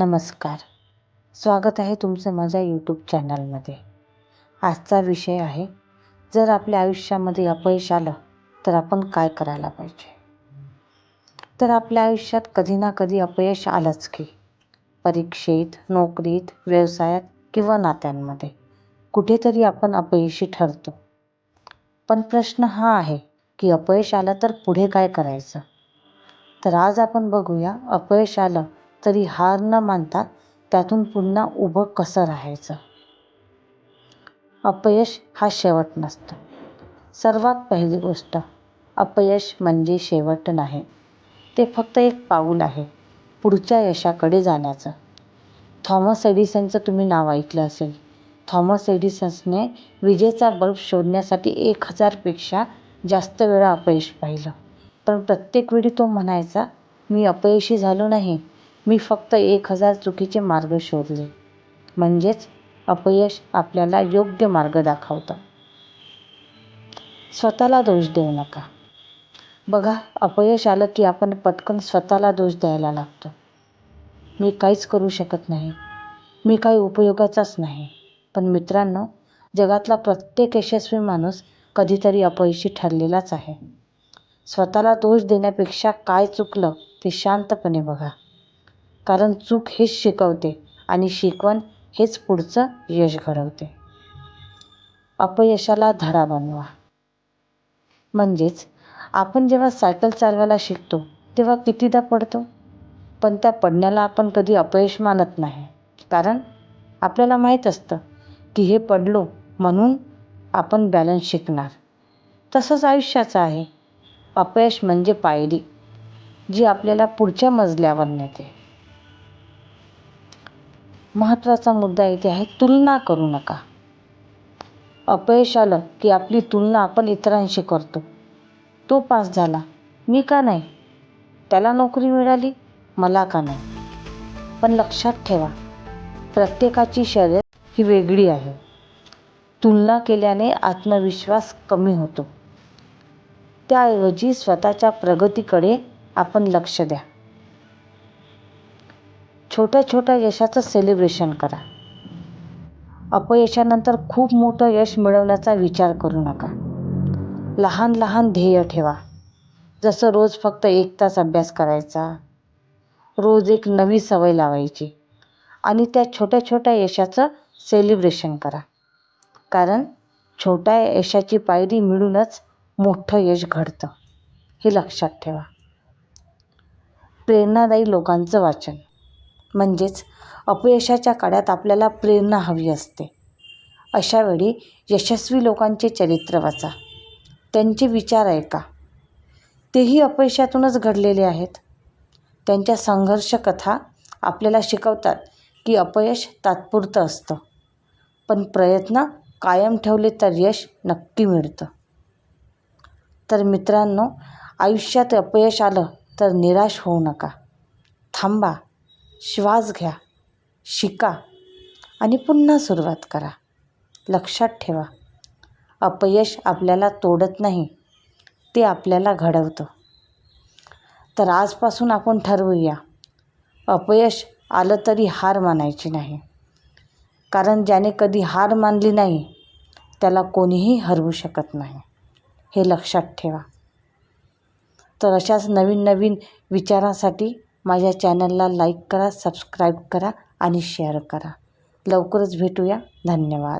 नमस्कार. स्वागत आहे तुमचं माझ्या यूट्यूब चॅनलमध्ये आजचा विषय आहे जर आपल्या आयुष्यामध्ये अपयश आलं तर आपण काय करायला पाहिजे? तर आपल्या आयुष्यात कधी ना कधी अपयश आलंच की परीक्षेत नोकरीत व्यवसायात किंवा नात्यांमध्ये. कुठेतरी आपण अपयशी ठरतो. पण प्रश्न हा आहे की अपयश आलं तर पुढे काय करायचं? तर आज आपण बघूया अपयश आलं तरी हार न मानता त्यातून पुन्हा उभं कसं राहायचं? अपयश हा शेवट नसतो. सर्वात पहिली गोष्ट अपयश म्हणजे शेवट नाही. ते फक्त एक पाऊल आहे पुढच्या यशाकडे जाण्याचं. थॉमस एडिसनचं तुम्ही नाव ऐकलं असेल. थॉमस एडिसन्सने विजेचा बल्ब शोधण्यासाठी एक हजारपेक्षा जास्त वेळा अपयश पाहिलं. पण प्रत्येक वेळी तो म्हणायचा मी अपयशी झालो नाही. मी फक्त एक हजार चुकीचे मार्ग शोधले. म्हणजेच अपयश आपल्याला योग्य मार्ग दाखवतं. स्वतःला दोष देऊ नका. बघा अपयश आलं की आपण पटकन स्वतःला दोष द्यायला लागतो. मी काहीच करू शकत नाही. मी काही उपयोगाचाच नाही. पण मित्रांनो जगातला प्रत्येक यशस्वी माणूस कधीतरी अपयशी ठरलेलाच आहे. स्वतःला दोष देण्यापेक्षा काय चुकलं ते शांतपणे बघा. कारण चूक हेच शिकवते आणि शिकवण हेच पुढचं यश घडवते. अपयशाला धडा बनवा. म्हणजेच आपण जेव्हा सायकल चालवायला शिकतो तेव्हा कितीदा पडतो? पण त्या पडण्याला आपण कधी अपयश मानत नाही. कारण आपल्याला माहीत असतं की हे पडलो म्हणून आपण बॅलन्स शिकणार. तसंच आयुष्याचं आहे. अपयश म्हणजे पायरी जी आपल्याला पुढच्या मजल्यावर नेते. महत्त्वाचा मुद्दा इथे आहे तुलना करू नका. अपयश आलं की आपली तुलना आपण इतरांशी करतो. तो पास झाला. मी का नाही? त्याला नोकरी मिळाली? मला का नाही? पण लक्षात ठेवा प्रत्येकाची शर्यत ही वेगळी आहे. तुलना केल्याने आत्मविश्वास कमी होतो. त्याऐवजी स्वतःच्या प्रगतीकडे आपण लक्ष द्या. छोट्या छोट्या यशाचं सेलिब्रेशन करा. अपयशानंतर खूप मोठं यश मिळवण्याचा विचार करू नका. लहान लहान ध्येय ठेवा. जसं रोज फक्त एक तास अभ्यास करायचा रोज एक नवी सवय लावायची आणि त्या छोट्या छोट्या यशाचं सेलिब्रेशन करा. कारण छोट्या यशाची पायरी मिळूनच मोठं यश घडतं. हे लक्षात ठेवा. प्रेरणादायी लोकांचं वाचन. म्हणजेच अपयशाच्या काळात आपल्याला प्रेरणा हवी असते. अशावेळी यशस्वी लोकांचे चरित्र वाचा. त्यांचे विचार ऐका. तेही अपयशातूनच घडलेले आहेत. त्यांच्या संघर्ष कथा आपल्याला शिकवतात की अपयश तात्पुरतं असतं. पण प्रयत्न कायम ठेवले तर यश नक्की मिळतं. तर मित्रांनो आयुष्यात अपयश आलं तर निराश होऊ नका. थांबा. श्वास घ्या शिका आणि पुन्हा सुरुवात करा. लक्षात ठेवा अपयश आपल्याला तोडत नाही ते आपल्याला घडवतं. तर आजपासून आपण ठरवूया अपयश आलं तरी हार मानायची नाही. कारण ज्याने कधी हार मानली नाही त्याला कोणीही हरवू शकत नाही. हे लक्षात ठेवा. तर अशाच नवीन नवीन विचारांसाठी माझ्या चॅनलला लाईक करा सबस्क्राईब करा आणि शेअर करा. लवकरच भेटूया. धन्यवाद.